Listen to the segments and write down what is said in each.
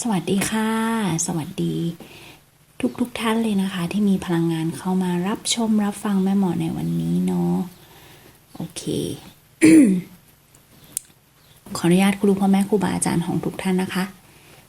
สวัสดีค่ะ สวัสดี ทุกทุกท่านเลยนะคะ ที่มีพลังงานเข้ามารับชมรับฟังแม่หมอในวันนี้เนาะโอเค ขออนุญาตครูพ่อแม่ครูบาอาจารย์ของทุกท่านนะคะ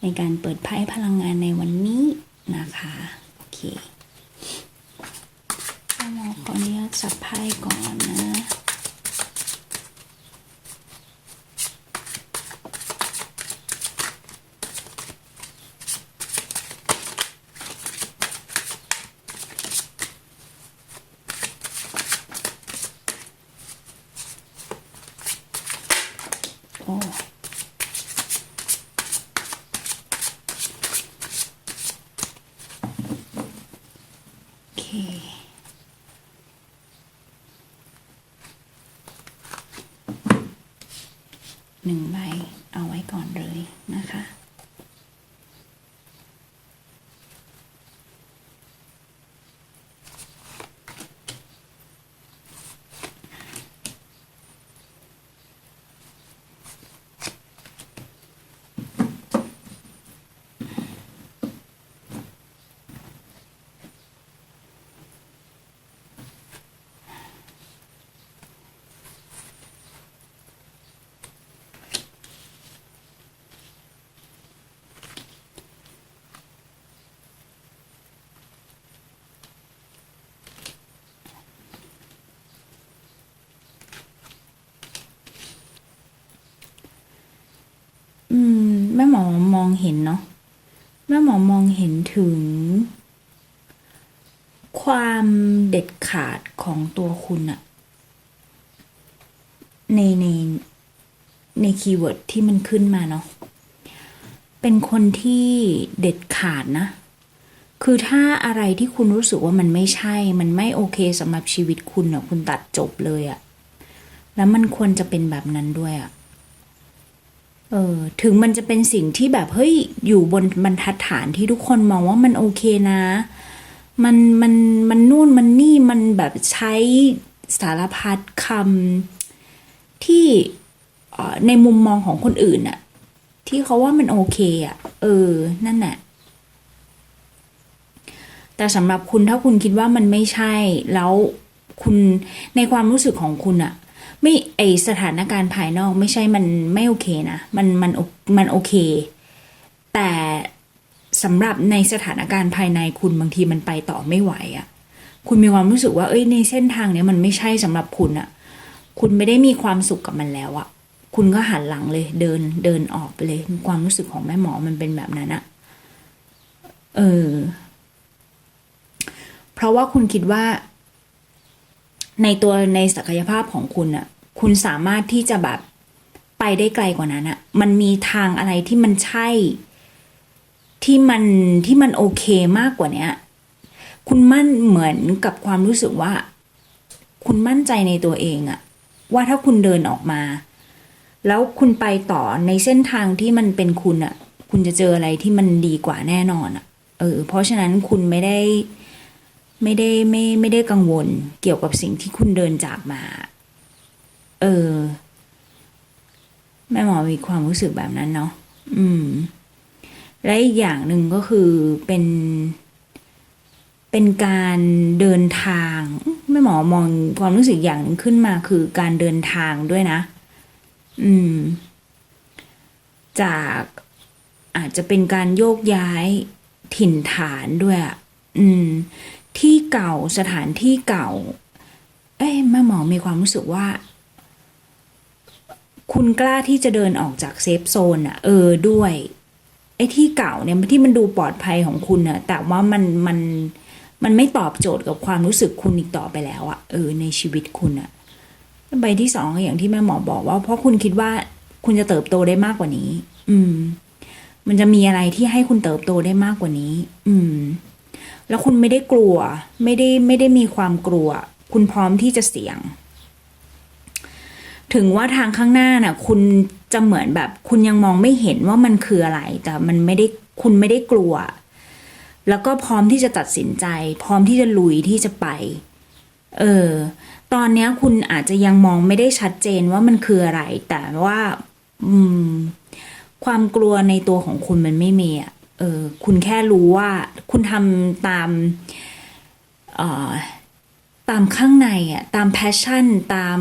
ในการเปิดไพ่พลังงานในวันนี้นะคะโอเคแม่หมอขออนุญาตสับไพ่ก่อนนะ หนึ่งใบเอาไว้ก่อนเลยนะคะ อืม แม่หม อมองเห็นเนาะแม่หมอมองเห็นถึง ความเด็ดขาดของตัวคุณอะในในในคีย์เวิร์ดที่มันขึ้นมาเนาะเป็นคนที่เด็ดขาดนะ คือถ้าอะไรที่คุณรู้สึกว่ามันไม่ใช่ มันไม่โอเคสำหรับชีวิตคุณอะคุณตัดจบเลยอะแล้วมันควรจะเป็นแบบนั้นด้วยอะ เออถึงมันจะเป็นสิ่งที่แบบเฮ้ยอยู่บนบรรทัดฐานที่ทุกคนมองว่ามันโอเคนะ มันมันมันนู่นมันนี่มันแบบใช้สารพัดคำที่ในมุมมองของคนอื่นอะที่เขาว่ามันโอเคอะเออ นั่นแหละแต่สำหรับคุณถ้าคุณคิดว่ามันไม่ใช่แล้วคุณในความรู้สึกของคุณอะ ไม่ไอสถานการณ์ภายนอกไม่ใช่มันไม่โอเคนะ มันมันมันโอเค แต่สำหรับในสถานการณ์ภายในคุณบางทีมันไปต่อไม่ไหวอะ่ะ คุณมีความรู้สึกว่าเอ้ยในเส้นทางเนี้ยมันไม่ใช่สำหรับคุณอะ่ะ คุณไม่ได้มีความสุขกับมันแล้วอะ่ะ คุณก็หันหลังเลย เดินเดินออกไปเลย ความรู้สึกของแม่หมอมันเป็นแบบนั้นอะ่ะ เออ เพราะว่าคุณคิดว่า ในตัวในศักยภาพของคุณอะคุณสามารถที่จะแบบไปได้ไกลกว่านั้นอะมันมีทางอะไรที่มันใช่ ที่มันที่มันโอเคมากกว่าเนี้ย คุณมั่นเหมือนกับความรู้สึกว่า คุณมั่นใจในตัวเองอะว่าถ้าคุณเดินออกมา แล้วคุณไปต่อในเส้นทางที่มันเป็นคุณอะคุณจะเจออะไรที่มันดีกว่าแน่นอนอะเออ เพราะฉะนั้นคุณไม่ได้ ไม่ได้ไม่ไม่ได้กังวลเกี่ยวกับสิ่งที่คุณเดินจากมา เออ แม่หมอมีความรู้สึกแบบนั้นเนาะอืม และอีกอย่างหนึ่งก็คือเป็น เป็นการเดินทางแม่หมอมองความรู้สึกอย่างนึงขึ้นมาคือการเดินทางด้วยนะ อืม จากอาจจะเป็นการโยกย้ายถิ่นฐานด้วยอะอืม ที่เก่าสถานที่เก่า เอ้ยแม่หมอมีความรู้สึกว่า คุณกล้าที่จะเดินออกจากเซฟโซนอะเออด้วยไอ้ที่เก่าเนี่ยที่มันดูปลอดภัยของคุณอะแต่ว่ามันมันมันไม่ตอบโจทย์กับความรู้สึกคุณอีกต่อไปแล้วอะเออในชีวิตคุณอะใบที่สองอย่างที่แม่หมอบอกว่า เพราะคุณคิดว่าคุณจะเติบโตได้มากกว่านี้ อืม มันจะมีอะไรที่ให้คุณเติบโตได้มากกว่านี้ อืม แล้วคุณไม่ได้กลัว ไม่ได้ไม่ได้มีความกลัว คุณพร้อมที่จะเสี่ยง ถึงว่าทางข้างหน้าน่ะ คุณจะเหมือนแบบ คุณยังมองไม่เห็นว่ามันคืออะไร แต่มันไม่ได้คุณไม่ได้กลัว แล้วก็พร้อมที่จะตัดสินใจ พร้อมที่จะลุยที่จะไป เออ ตอนนี้คุณอาจจะยังมองไม่ได้ชัดเจนว่ามันคืออะไร แต่ว่า อืม ความกลัวในตัวของคุณมันไม่มีอะ เออคุณแค่รู้ว่าคุณทำตามออตามข้างในอะตาม passion ตาม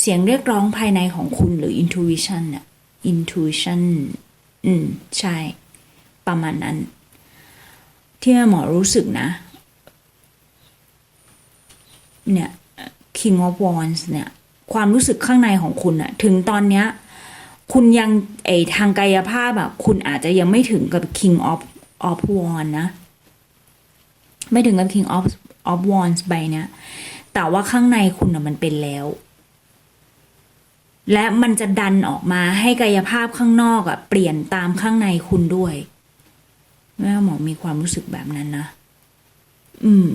เสียงเรียกร้องภายในของคุณหรือ intuition อะ intuition อืม ใช่ ประมาณนั้น ที่หมอรู้สึกนะ เนี่ย King of Wands เนี่ย ความรู้สึกข้างในของคุณอะถึงตอนเนี้ย คุณยังไอทางกายภาพอะคุณอาจจะยังไม่ถึงกับ King of of Wands นะ ไม่ถึงกับ King of of Wands ใบเนี้ยแต่ว่าข้างในคุณอะมันเป็นแล้ว และมันจะดันออกมาให้กายภาพข้างนอกอะเปลี่ยนตามข้างในคุณด้วยแม่หมอมีความรู้สึกแบบนั้นนะ อืม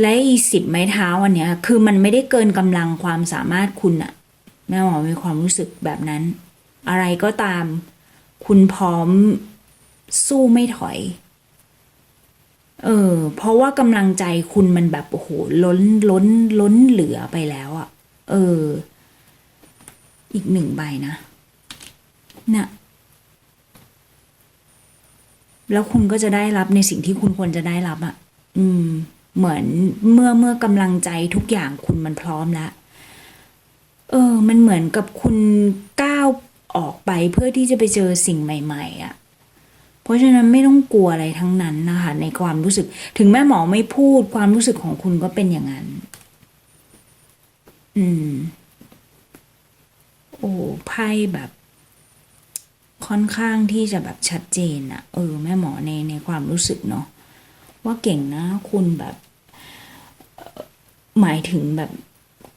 และอีสิบไม้เท้าอันเนี้ย คือมันไม่ได้เกินกำลังความสามารถคุณอะ แม่หมอมีความรู้สึกแบบนั้น อะไรก็ตาม คุณพร้อมสู้ไม่ถอย เออ เพราะว่ากำลังใจคุณมันแบบโอ้โหล้นล้นล้นเหลือไปแล้วอะเออ อีกหนึ่งใบนะเนี่ยแล้วคุณก็จะได้รับในสิ่งที่คุณควรจะได้รับอะ่ะ อืม เหมือนเมื่อเมื่อกำลังใจทุกอย่างคุณมันพร้อมแล้ว เออ มันเหมือนกับคุณก้าวออกไปเพื่อที่จะไปเจอสิ่งใหม่ ๆอะ่ะ เพราะฉะนั้นไม่ต้องกลัวอะไรทั้งนั้นนะคะ ในความรู้สึก ถึงแม่หมอไม่พูดความรู้สึกของคุณก็เป็นอย่างนั้น อืม โอ้ไพ่แบบ ค่อนข้างที่จะแบบชัดเจนอะเออ แม่หมอในในความรู้สึกเนาะว่าเก่งนะ คุณแบบหมายถึงแบบ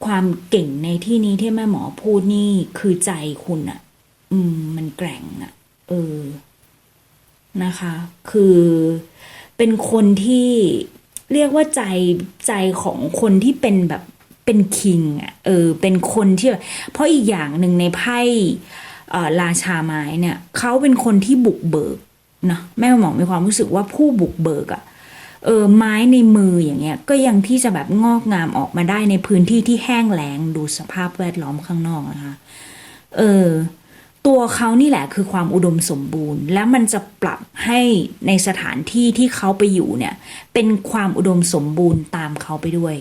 ความเก่งในที่นี้ที่แม่หมอพูดนี่คือใจคุณอะอืม มันแกร่งอะเออ นะคะ คือเป็นคนที่เรียกว่าใจใจของคนที่เป็นแบบเป็นคิงอะเออ เป็นคนที่แบบเพราะอีกอย่างหนึ่งในไพ่ราชาไม้เนี่ยเขาเป็นคนที่บุกเบิกเนาะแม่หมอมีความรู้สึกว่าผู้บุกเบิกอะ เออไม้ในมืออย่างเงี้ยก็ยังที่จะแบบงอกงามออกมาได้ในพื้นที่ที่แห้งแล้งดูสภาพแวดล้อมข้างนอกนะคะเออตัวเขานี่แหละคือความอุดมสมบูรณ์ และมันจะปรับให้ในสถานที่ที่เขาไปอยู่เนี่ย เป็นความอุดมสมบูรณ์ตามเขาไปด้วย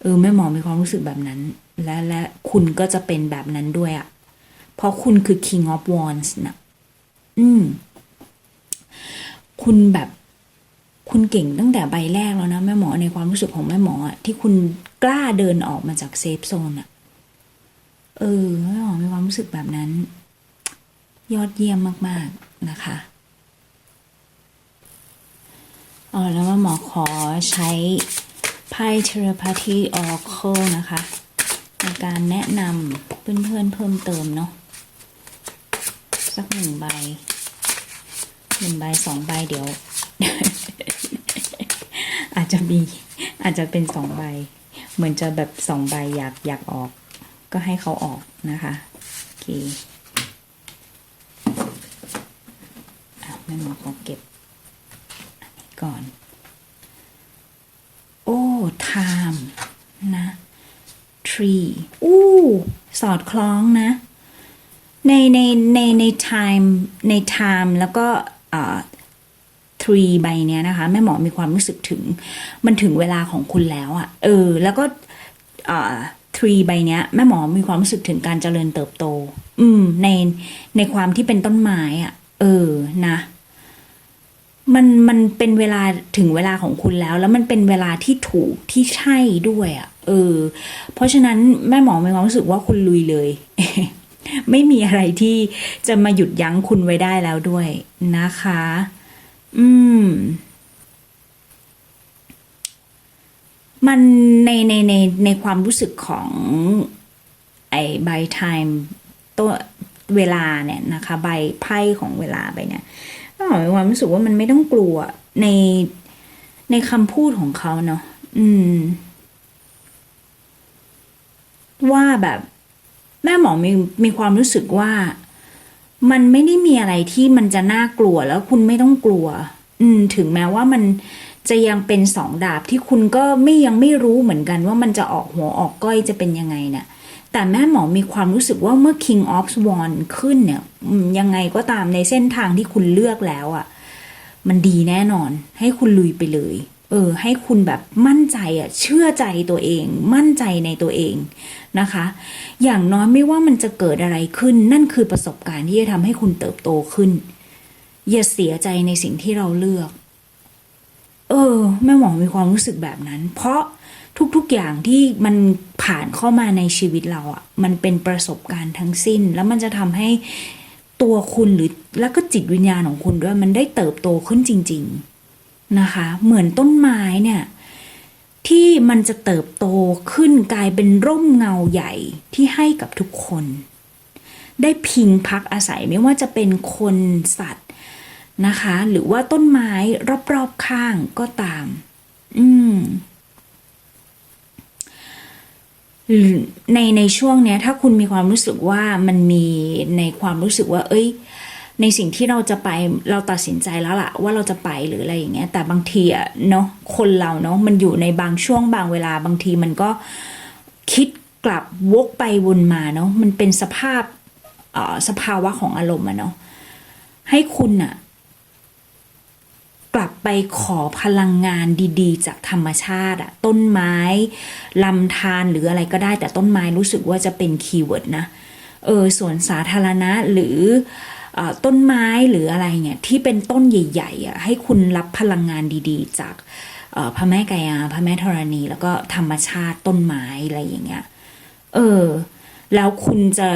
เออแม่หมอมีความรู้สึกแบบนั้น และและคุณก็จะเป็นแบบนั้นด้วยอะเพราะคุณคือ King of Wands นะอืม คุณแบบ คุณเก่งตั้งแต่ใบแรกแล้วนะแม่หมอในความรู้สึกของแม่หมออะที่คุณกล้าเดินออกมาจากเซฟโซนอะเออแม่หมอมีความรู้สึกแบบนั้น ยอดเยี่ยมมาก ๆนะคะอ๋อแล้วแม่หมอขอใช้ไพ่เทเลพาธีออเคิลนะคะในการแนะนำเพื่อนๆเพิ่มเติมเนาะสักหนึ่งใบหนึ่งใบสองใบเดี๋ยว อาจจะมีอาจจะเป็นสองใบ เหมือนจะแบบสองใบอยากอยากออก ก็ให้เขาออกนะคะโอเคอะแม่หมอขอเก็บอันนี้ก่อน โอ้ไทม์นะ tree อู้สอดคล้องนะ ในในในใน time ใน time แล้วก็ อ่า tree ใบเนี้ยนะคะ แม่หมอมีความรู้สึกถึง มันถึงเวลาของคุณแล้วอะ่ะ เออ แล้วก็อ่า tree ใบเนี้ยแม่หมอมีความรู้สึกถึงการเจริญเติบโต อืม ในในความที่เป็นต้นไม้อะ่ะ เออนะมันมันเป็นเวลาถึงเวลาของคุณแล้ว แล้วมันเป็นเวลาที่ถูกที่ใช่ด้วยอะ่ะ เออ เพราะฉะนั้นแม่หมอมีความรู้สึกว่าคุณลุยเลย ไม่มีอะไรที่จะมาหยุดยั้งคุณไว้ได้แล้วด้วยนะคะ อืม มันในในในในความรู้สึกของ ไอ้ใบ time ตัวเวลาเนี่ยนะคะ ใบไพ่ของเวลาใบเนี่ยก็หมายความรู้สึกว่ามันไม่ต้องกลัวในในคำพูดของเขาเนาะอืม ว่าแบบแม่หมอมีมีความรู้สึกว่า มันไม่ได้มีอะไรที่มันจะน่ากลัวแล้วคุณไม่ต้องกลัว อืม ถึงแม้ว่ามันจะยังเป็นสองดาบที่คุณก็ไม่ยังไม่รู้เหมือนกันว่ามันจะออกหัวออกก้อยจะเป็นยังไงเนี่ยแต่แม่หมอมีความรู้สึกว่าเมื่อ King of Swan ขึ้นเนี่ยยังไงก็ตามในเส้นทางที่คุณเลือกแล้วอะ่ะ มันดีแน่นอนให้คุณลุยไปเลย เออให้คุณแบบมั่นใจอะ่ะเชื่อใจตัวเอง มั่นใจในตัวเองนะคะ อย่างน้อยไม่ว่ามันจะเกิดอะไรขึ้น นั่นคือประสบการณ์ที่จะทำให้คุณเติบโตขึ้น อย่าเสียใจในสิ่งที่เราเลือก เออแม่หมอมีความรู้สึกแบบนั้น เพราะทุกๆอย่างที่มันผ่านเข้ามาในชีวิตเราอะมันเป็นประสบการณ์ทั้งสิ้น แล้วมันจะทำให้ตัวคุณหรือแล้วก็จิตวิญญาณของคุณด้วยมันได้เติบโตขึ้นจริง ๆ นะคะ เหมือนต้นไม้เนี่ยที่มันจะเติบโตขึ้นกลายเป็นร่มเงาใหญ่ที่ให้กับทุกคน ได้พิงพักอาศัยไม่ว่าจะเป็นคนสัตว์นะคะ หรือว่าต้นไม้รอบๆข้างก็ตาม อืมในในช่วงเนี้ยถ้าคุณมีความรู้สึกว่ามันมีในความรู้สึกว่า เอ้ย ในสิ่งที่เราจะไปเราตัดสินใจแล้วล่ะว่าเราจะไปหรืออะไรอย่างเงี้ยแต่บางทีอะเนาะคนเราเนาะมันอยู่ในบางช่วงบางเวลาบางทีมันก็คิดกลับวกไปวนมาเนาะมันเป็นสภาพเอ่อสภาวะของอารมณ์อะเนาะให้คุณอะกลับไปขอพลังงานดีๆ จากธรรมชาติอะต้นไม้ลำธารหรืออะไรก็ได้แต่ต้นไม้รู้สึกว่าจะเป็นคีย์เวิร์ดนะเออสวนสาธารณะหรือ ต้นไม้หรืออะไรเนี่ยที่เป็นต้นใหญ่ๆอะให้คุณรับพลังงานดีๆ จากพระแม่กายาพระแม่ธรณี แล้วก็ธรรมชาติต้นไม้อะไรอย่างเงี้ยเออ แล้วคุณจะ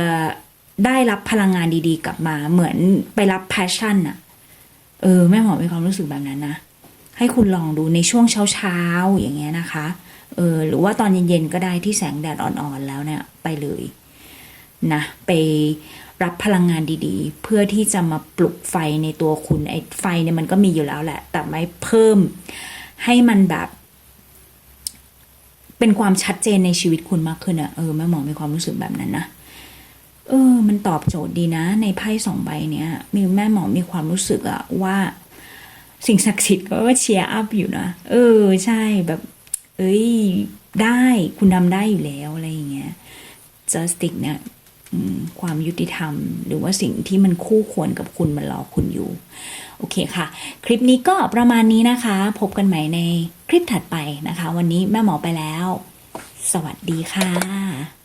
ได้รับพลังงานดีๆ กลับมา เหมือนไปรับแพชชั่นอะเออแม่หมอมีความรู้สึกแบบนั้นนะให้คุณลองดูในช่วงเช้าๆอย่างเงี้ยนะคะเออหรือว่าตอนเย็นๆก็ได้ที่แสงแดดอ่อนๆแล้วเนี่ยไปเลยนะไป รับพลังงานดีๆ เพื่อที่จะมาปลุกไฟในตัวคุณไอ้ไฟเนี่ยมันก็มีอยู่แล้วแหละ แต่ไม่เพิ่มให้มันแบบ เป็นความชัดเจนในชีวิตคุณมากขึ้นอะเออแม่หมอมีความรู้สึกแบบนั้นนะเออ มันตอบโจทย์ดีนะ ในไพ่สองใบเนี้ย มีแม่หมอมีความรู้สึกอะว่า สิ่งศักดิ์สิทธิ์ก็เชียร์อัพอยู่นะเออ ใช่แบบ เอ้ยได้คุณทำได้อยู่แล้วอะไรอย่างเงี้ย justice เนี่ย ความยุติธรรม หรือว่าสิ่งที่มันคู่ควรกับคุณมันรอคุณอยู่ โอเคค่ะ คลิปนี้ก็ประมาณนี้นะคะ พบกันใหม่ในคลิปถัดไปนะคะ วันนี้แม่หมอไปแล้ว สวัสดีค่ะ